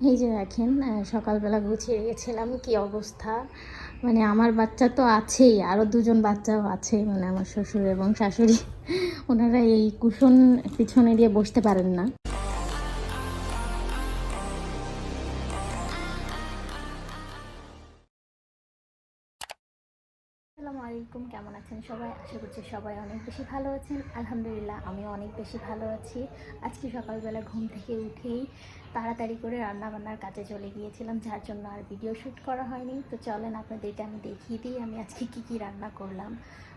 এই যে দেখেন সকালবেলা গুছিয়ে গেছিলাম কি অবস্থা? মানে আমার বাচ্চা তো আছেই আরও দুজন বাচ্চাও আছে মানে আমার শ্বশুর এবং শাশুড়ি। ওনারা এই কুশন পিছনে দিয়ে বসতে পারেন না। আলাইকুম, কেমন আছেন সবাই? আশা করছি সবাই অনেক বেশি ভালো আছেন। আলহামদুলিল্লাহ আমি অনেক বেশি ভালো আছি। আজকে সকালবেলা ঘুম থেকে উঠেই তাড়াতাড়ি করে রান্নাবান্নার কাজে চলে গিয়েছিলাম, যার জন্য আর ভিডিও শ্যুট করা হয়নি। তো চলেন, আপনাদেরকে আমি দেখিয়ে দিই, আমি আজকে কি কি রান্না করলাম।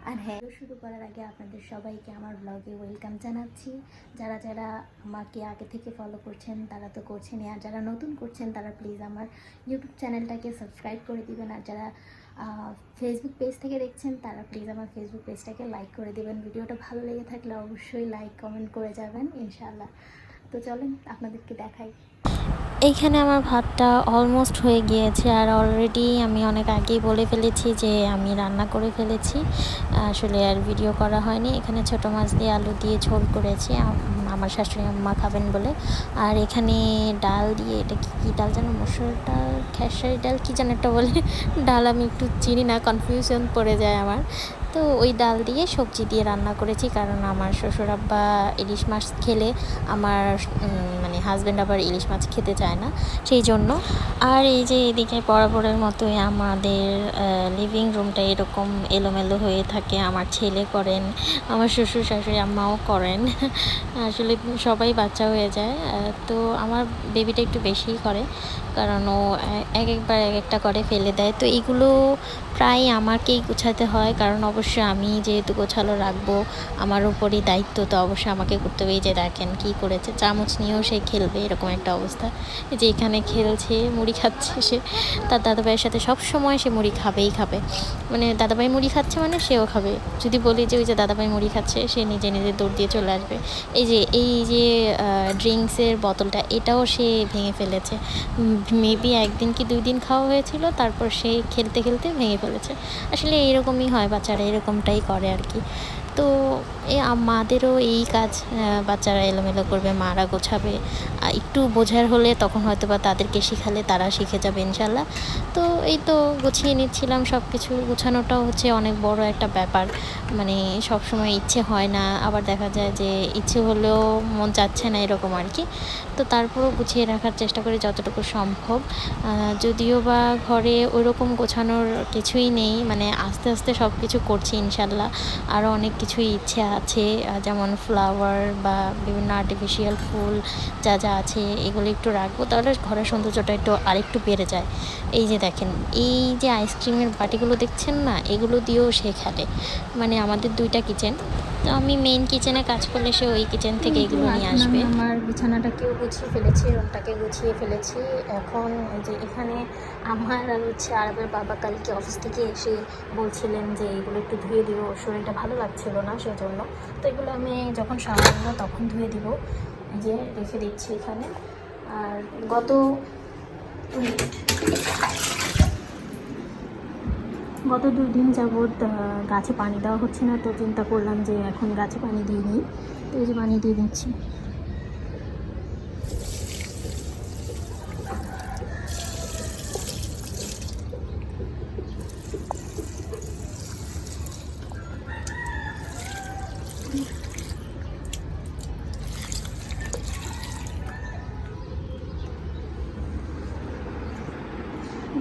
আর হ্যাঁ শুরু করার আগে আপনাদের সবাইকে আমার ব্লগে ওয়েলকাম জানাচ্ছি। যারা যারা আমাকে আগে থেকে ফলো করছেন, তারা তো করছেনই। আর যারা নতুন করছেন, তারা প্লিজ আমার ইউটিউব চ্যানেলটাকে সাবস্ক্রাইব করে দিবেন। আর যারা ফেসবুক পেজ থেকে দেখছেন, তারা প্লিজ আমার ফেসবুক পেজটাকে লাইক করে দেবেন। ভিডিওটা ভালো লেগে থাকলে অবশ্যই লাইক কমেন্ট করে যাবেন, ইনশাআল্লাহ। তো চলেন, আপনাদেরকে দেখাই। এইখানে আমার ভাতটা অলমোস্ট হয়ে গিয়েছে আর অলরেডি আমি অনেক আগেই বলে ফেলেছি যে আমি রান্না করে ফেলেছি। আসলে আর ভিডিও করা হয়নি। এখানে ছোট মাছ দিয়ে আলু দিয়ে ঝোল করেছি। আমার শাশুড়ি আম্মা খাবেন বলে। আর এখানে ডাল দিয়ে, এটা কি, কী ডাল যেন, মসুর ডাল, খেসারি ডাল, কী যেন একটা বলে। ডাল আমি একটু চিনি না কনফিউশন পড়ে যায় আমার। তো ওই ডাল দিয়ে সবজি দিয়ে রান্না করেছি, কারণ আমার শ্বশুর আব্বা ইলিশ মাছ খেলে আমার মানে হাজব্যান্ড আবার ইলিশ মাছ খেতে চায় না, সেই জন্য। আর এই যে এদিকে বরাবরের মতোই আমাদের লিভিং রুমটা এরকম এলোমেলো হয়ে থাকে, আমার ছেলে করেন, আমার শ্বশুর শাশুড়ি আম্মাও করেন, আসলে সবাই বাচ্চা হয়ে যায় তো আমার বেবিটা একটু বেশিই করে, কারণ ও এক একবার এক একটা করে ফেলে দেয়, তো এগুলো প্রায় আমাকেই গোছাতে হয়, কারণ অবশ্যই আমি যেহেতু গোছালো রাখব, আমার উপরই দায়িত্ব, তো অবশ্যই আমাকে করতে হবে যে দেখেন কি করেছে। চামচ নিয়েও সে খেলবে, এরকম একটা অবস্থা। যে এখানে খেলছে, মুড়ি খাচ্ছে সে। তার দাদাভাইয়ের সাথে সব সময় সে মুড়ি খাবেই খাবে। মানে দাদাভাই মুড়ি খাচ্ছে মানে সেও খাবে। যদি বলি যে ওই যে দাদাভাই মুড়ি খাচ্ছে, সে নিজে নিজে দৌড় দিয়ে চলে আসবে। এই যে এই যে ড্রিঙ্কসের বোতলটা, এটাও সে ভেঙে ফেলেছে। মেবি একদিন কি দুই দিন খাওয়া হয়েছিল, তারপর সে খেলতে খেলতে ভেঙে ফেলেছে। আসলে এরকমই হয় বাচ্চারা এরকমটাই করে আর কি। তো মাদেরও এই কাজ বাচ্চারা এলোমেলো করবে, মারা গোছাবে। একটু বোঝার হলে তখন হয়তো বা তাদেরকে শেখালে তারা শিখে যাবে ইনশাল্লাহ তো এই তো গুছিয়ে নিচ্ছিলাম সব কিছু গোছানোটাও হচ্ছে অনেক বড় একটা ব্যাপার। মানে সব সময় ইচ্ছে হয় না। আবার দেখা যায় যে ইচ্ছে হলেও মন চাচ্ছে না এরকম আর কি তো তারপরেও গুছিয়ে রাখার চেষ্টা করি যতটুকু সম্ভব। যদিও বা ঘরে ওইরকম গোছানোর কিছুই নেই। মানে আস্তে আস্তে সব কিছু করছি ইনশাল্লাহ আরও অনেক কিছুই ইচ্ছে আছে আহ, যেমন ফ্লাওয়ার বা বিভিন্ন আর্টিফিশিয়াল ফুল যা যা আছে এগুলো একটু রাখব তাহলে ঘরের সৌন্দর্যটা একটু আরেকটু বেড়ে যায়। এই যে দেখেন এই যে আইসক্রিমের বাটিগুলো দেখছেন না এগুলো দিয়েও সে খেলে মানে আমাদের দুইটা কিচেন তো আমি মেইন কিচেনে কাজ করলে সে ওই কিচেন থেকে এগুলো নিয়ে আসবে। আমার বিছানাটাকেও গুছিয়ে ফেলেছি রুমটাকে গুছিয়ে ফেলেছি। এখন এই যে এখানে আমার আর হচ্ছে আরবের বাবা কালকে অফিস থেকে এসে বলছিলেন যে এগুলো একটু ধুয়ে দিব শরীরটা ভালো লাগছিল না সেজন্য। তো এগুলো আমি যখন সামলাবো তখন ধুয়ে দিব। এই যে রেখে দিচ্ছি এখানে। আর গত গত দুই দিন যাবৎ গাছে পানি দেওয়া হচ্ছে না, তো চিন্তা করলাম যে এখন গাছে পানি দিয়ে নিই তো এই যে পানি দিয়ে দিচ্ছি।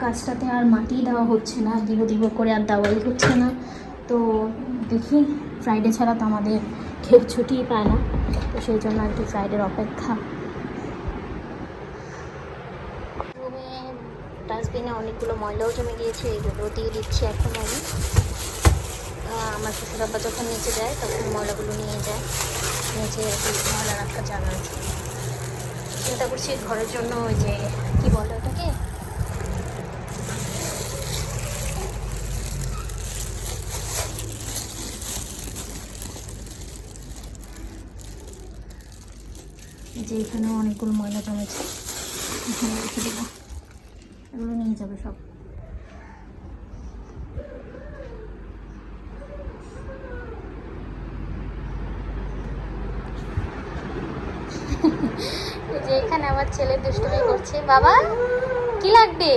গাছটাতে আর মাটি দেওয়া হচ্ছে না দিব দিব করে আর দেওয়াই হচ্ছে না। তো দেখি ফ্রাইডে ছাড়া তো আমাদের কেউ ছুটিই পায় না, তো সেই জন্য আর কি ফ্রাইডের অপেক্ষা। ডাস্টবিনে অনেকগুলো ময়লাও জমে গিয়েছে এগুলো দিয়ে দিচ্ছি এখন আমি। আমার শ্বশুরাব্বা যখন নিচে যায়, তখন ময়লাগুলো নিয়ে যায়। নিচে ময়লা রাখার জায়গা আছে। চিন্তা করছি ঘরের জন্য ওই যে, কি বলে ওটাকে এই যে এখানেও অনেকগুলো ময়লা জমেছে। এখানে রেখে দেবো। এগুলো নিয়ে যাবে সব। এখানে আমার ছেলে দুষ্টুমি করছে। বাবা, কি লাগবে?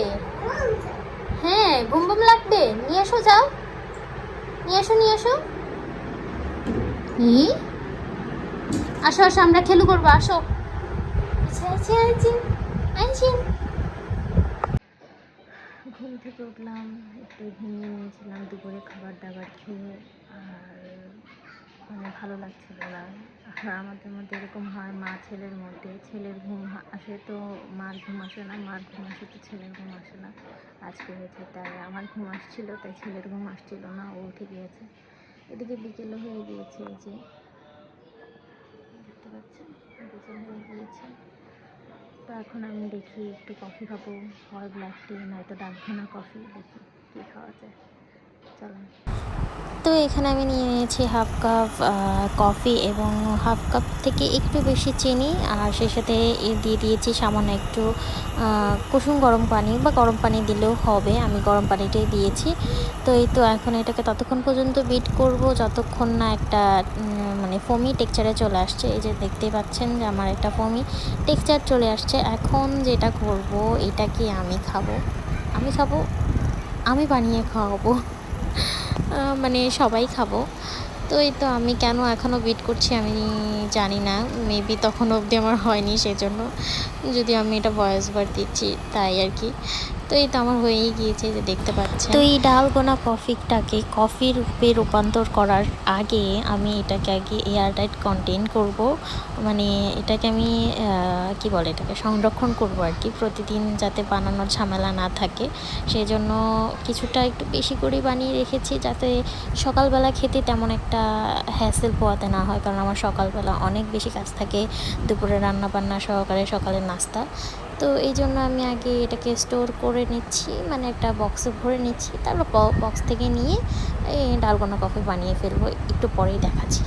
হ্যাঁ ঘুম ঘুম লাগবে। নিয়ে এসো, যাও। নিয়ে এসো নিয়ে এসো। আসো আসো, আমরা খেলু করব, আসো। ঘুম থেকে উঠলাম, একটু ঘুমিয়ে নিয়েছিলাম, দুপুরে খাবার দাবার খেয়ে, আর মানে ভালো লাগছিল না। আমাদের মধ্যে এরকম হয়, মা ছেলের মধ্যে, ছেলের ঘুম আসে তো মার ঘুম আসে না, মার ঘুম আসে তো ছেলের ঘুম আসে না। আজকে হয়েছে, তাই আমার ঘুম আসছিল, তাই ছেলের ঘুম আসছিল না, ও উঠে গিয়েছে। এদিকে বিকেলও হয়ে গিয়েছে যে, দেখতে পাচ্ছেন? বিকেল হয়ে গিয়েছে। তো এখন আমি দেখি একটু কফি খাব, হয় ব্ল্যাক টি নয়তো ডালঘনা কফি, দেখি কী খাওয়া যায়। চলুন তো এখানে আমি নিয়ে নিয়েছি হাফ কাপ কফি এবং হাফ কাপ থেকে একটু বেশি চিনি আর সেই সাথে দিয়ে দিয়েছি সামান্য একটু কুসুম গরম পানি বা গরম পানি দিলেও হবে, আমি গরম পানিটাই দিয়েছি। তো এই তো এখন এটাকে ততক্ষণ পর্যন্ত বিট করব, যতক্ষণ না একটা মানে ফমি টেক্সচারে চলে আসছে। এই যে দেখতেই পাচ্ছেন যে আমার একটা ফমি টেক্সচার চলে আসছে। এখন যেটা করব, এটা কি আমি খাব? আমি খাব? আমি বানিয়ে খাওয়াবো। মানে সবাই খাব। তো এই তো আমি কেন এখনও বিট করছি আমি জানি না। মেবি তখন অবধি আমার হয়নি সেজন্য। যদি আমি এটা ভয়েস বার দিচ্ছি, তাই আর কি। তো এই তো আমার হয়েই গিয়েছে যে দেখতে পাচ্ছেন। তো এই ডালগোনা কফিটাকে কফি রূপে রূপান্তর করার আগে আমি এটাকে আগে এয়ারটাইট কন্টেন করব। মানে এটাকে আমি কি বলে এটাকে, সংরক্ষণ করব আর কি প্রতিদিন যাতে বানানোর ঝামেলা না থাকে। সেই জন্য কিছুটা একটু বেশি করে বানিয়ে রেখেছি যাতে সকালবেলা খেতে তেমন একটা হ্যাসেল পোয়াতে না হয়, কারণ আমার সকালবেলা অনেক বেশি কাজ থাকে। দুপুরে রান্না বান্না সহকারে সকালের নাস্তা। তো এই জন্য আমি আগে এটাকে স্টোর করে নিচ্ছি মানে একটা বক্সে ভরে নিচ্ছি তারপর বক্স থেকে নিয়ে এই ডালগোনা কফি বানিয়ে ফেলব একটু পরেই দেখাচ্ছি।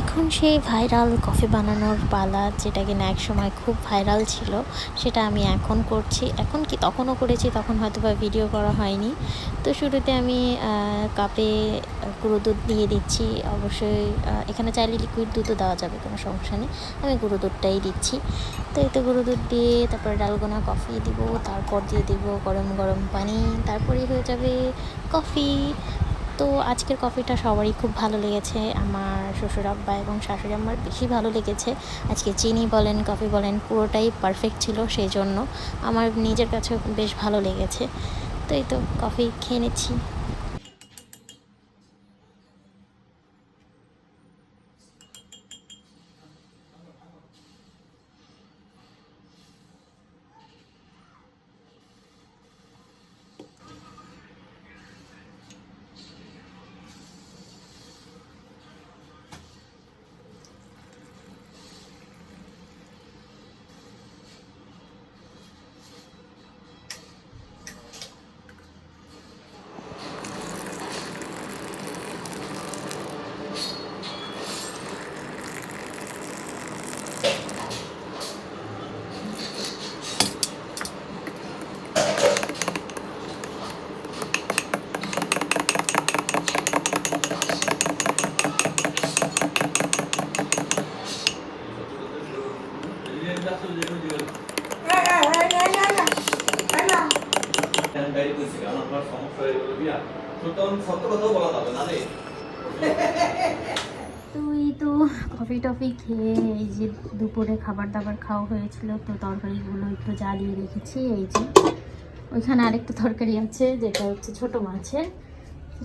এখন সেই ভাইরাল কফি বানানোর পালা যেটা কিনা এক সময় খুব ভাইরাল ছিল সেটা আমি এখন করছি। এখন কি তখনও করেছি তখন হয়তো বা ভিডিও করা হয়নি। তো শুরুতে আমি কাপে গুঁড়ো দুধ দিয়ে দিচ্ছি। অবশ্যই এখানে চাইলে লিকুইড দুধও দেওয়া যাবে কোনো সমস্যা নেই। আমি গুঁড়ো দুধটাই দিচ্ছি। তো এতে গুঁড়ো দুধ দিয়ে তারপরে ডালগোনা কফি দিব, তারপর দিয়ে দিব গরম গরম পানি তারপরেই হয়ে যাবে কফি তো আজকের কফিটা সবারই খুব ভালো লেগেছে, আমার শ্বশুর আব্বা এবং শাশুড়ি আমার বেশি ভালো লেগেছে। আজকে চিনি বলেন কফি বলেন, পুরোটাই পারফেক্ট ছিল সেই জন্য। আমার নিজের কাছে বেশ ভালো লেগেছে। তো এই তো কফি খেয়ে নিচ্ছি। সমস্যা হয়ে গেল বিয়া তো তখন সত্য কথাও বলা যাবে না রে তো এই তো কফি টফি খেয়ে এই যে দুপুরে খাবার দাবার খাওয়া হয়েছিল, তো তরকারিগুলো একটু জ্বালিয়ে রেখেছি, এই যে। ওইখানে আরেকটা তরকারি আছে, যেটা হচ্ছে ছোট মাছের।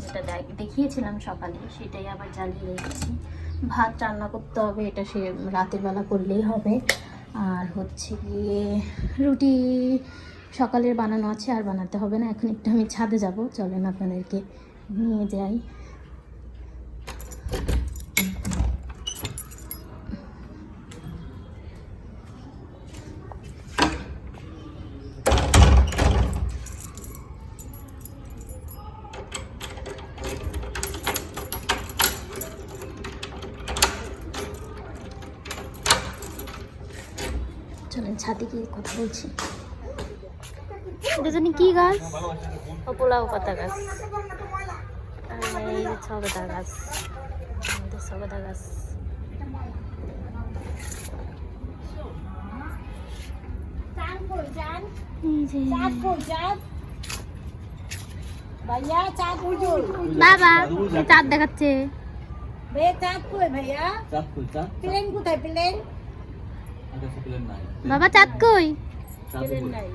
যেটা দেখিয়েছিলাম সকালে, সেটাই আবার জ্বালিয়ে রেখেছি। ভাত রান্না করতে হবে, এটা সে রাতের বেলা করলেই হবে। আর হচ্ছে গিয়ে রুটি সকালের বানানো আছে, আর বানাতে হবে না, এখন একটু আমি ছাদে যাব, চলেন আপনাদেরকে নিয়ে যাই। চলেন ছাদে গিয়ে কথা বলছি। এটা জানি কি গাছ? ও পোলাও পাতা গাছ। আর এই যে সবেদা গাছ। আমাদের সবেদা গাছ। বাবা চাঁদ দেখাচ্ছে। চাঁদ। কই ভাইয়া প্লেন কোথায় প্লেন? বাবা চাঁদ কই? নাই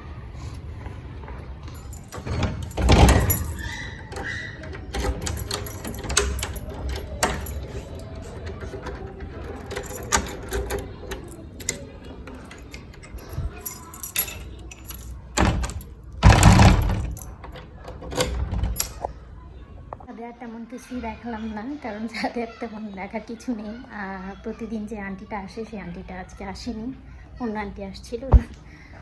তাদের আর তেমন কিছুই দেখলাম না, কারণ যাদের তেমন দেখার কিছু নেই। প্রতিদিন যে আন্টিটা আসে, সেই আন্টিটা আজকে আসেনি। অন্য আন্টি আসছিল না।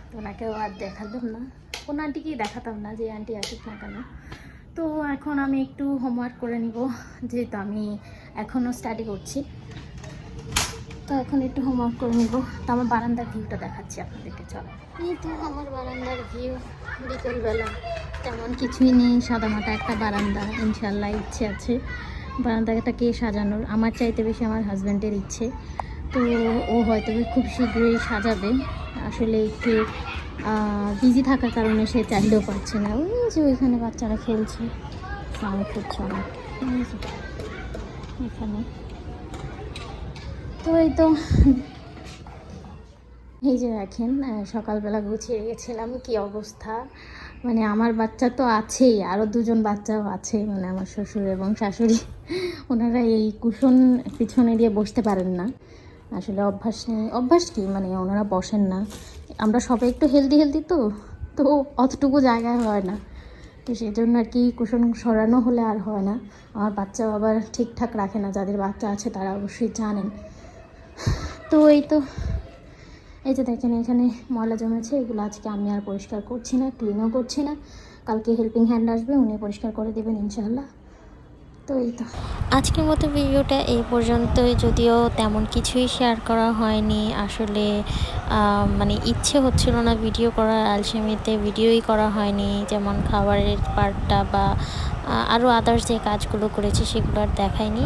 তো ওনাকেও আর দেখাতাম না। কোনো আন্টিকেই দেখাতাম না যে আন্টি আসুক না কেন। তো এখন আমি একটু হোমওয়ার্ক করে নিব। যেহেতু আমি এখনও স্টাডি করছি। তো এখন একটু হোমওয়ার্ক করে নিব। তো আমার বারান্দার ভিউটা দেখাচ্ছি আপনাদেরকে চলো। এই তো আমার বারান্দার ভিউ বিকেলবেলা। তেমন কিছুই নেই সাদামাটা একটা বারান্দা ইনশাল্লাহ ইচ্ছে আছে। বারান্দাটাকে সাজানোর? আমার চাইতে বেশি আমার হাজব্যান্ডের ইচ্ছে। তো ও হয়তো খুব শীঘ্রই সাজাবে। আসলে একটু বিজি থাকার কারণে সে চাইলেও পারছে না। ওই যে ওইখানে বাচ্চারা খেলছে। সাউন্ড করছে অনেক এখানে। তো এই তো, এই যে দেখেন সকালবেলা গুছিয়ে রেখেছিলাম কি অবস্থা? মানে আমার বাচ্চা তো আছেই আরও দুজন বাচ্চাও আছে মানে আমার শ্বশুর এবং শাশুড়ি। ওনারা এই কুশন পিছনে দিয়ে বসতে পারেন না। আসলে অভ্যাস নেই। অভ্যাস কি? মানে ওনারা বসেন না। আমরা সবাই একটু হেলদি হেলদি তো তো অতটুকু জায়গায় হয় না। তো সেই জন্য আর কি কুশন সরানো হলে আর হয় না। আমার বাচ্চাও আবার ঠিকঠাক রাখে না, যাদের বাচ্চা আছে তারা অবশ্যই জানেন। তো এই তো, এই যে দেখেন এখানে ময়লা জমেছে, এগুলো আজকে আমি আর পরিষ্কার করছি না ক্লিনও করছি না। কালকে হেল্পিং হ্যান্ড আসবে, উনি পরিষ্কার করে দেবেন ইনশাল্লাহ তো এই তো। আজকের মতো ভিডিওটা এই পর্যন্তই, যদিও তেমন কিছুই শেয়ার করা হয়নি। আসলে মানে ইচ্ছে হচ্ছিল না ভিডিও করার আলসেমিতে ভিডিওই করা হয়নি। যেমন খাবারের পার্টটা বা আরও আদার্স যে কাজগুলো করেছি সেগুলো আর দেখায়নি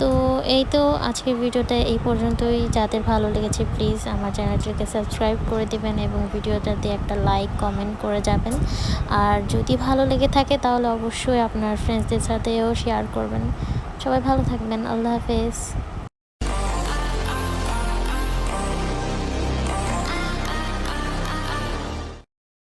তো এই তো আজকের ভিডিওটা এই পর্যন্তই। যাদের ভালো লেগেছে প্লিজ আমার চ্যানেলটিকে সাবস্ক্রাইব করে দেবেন এবং ভিডিওটা দিয়ে একটা লাইক কমেন্ট করে যাবেন। আর যদি ভালো লেগে থাকে তাহলে অবশ্যই আপনার ফ্রেন্ডসদের সাথেও শেয়ার করবেন। সবাই ভালো থাকবেন। আল্লাহ হাফেজ।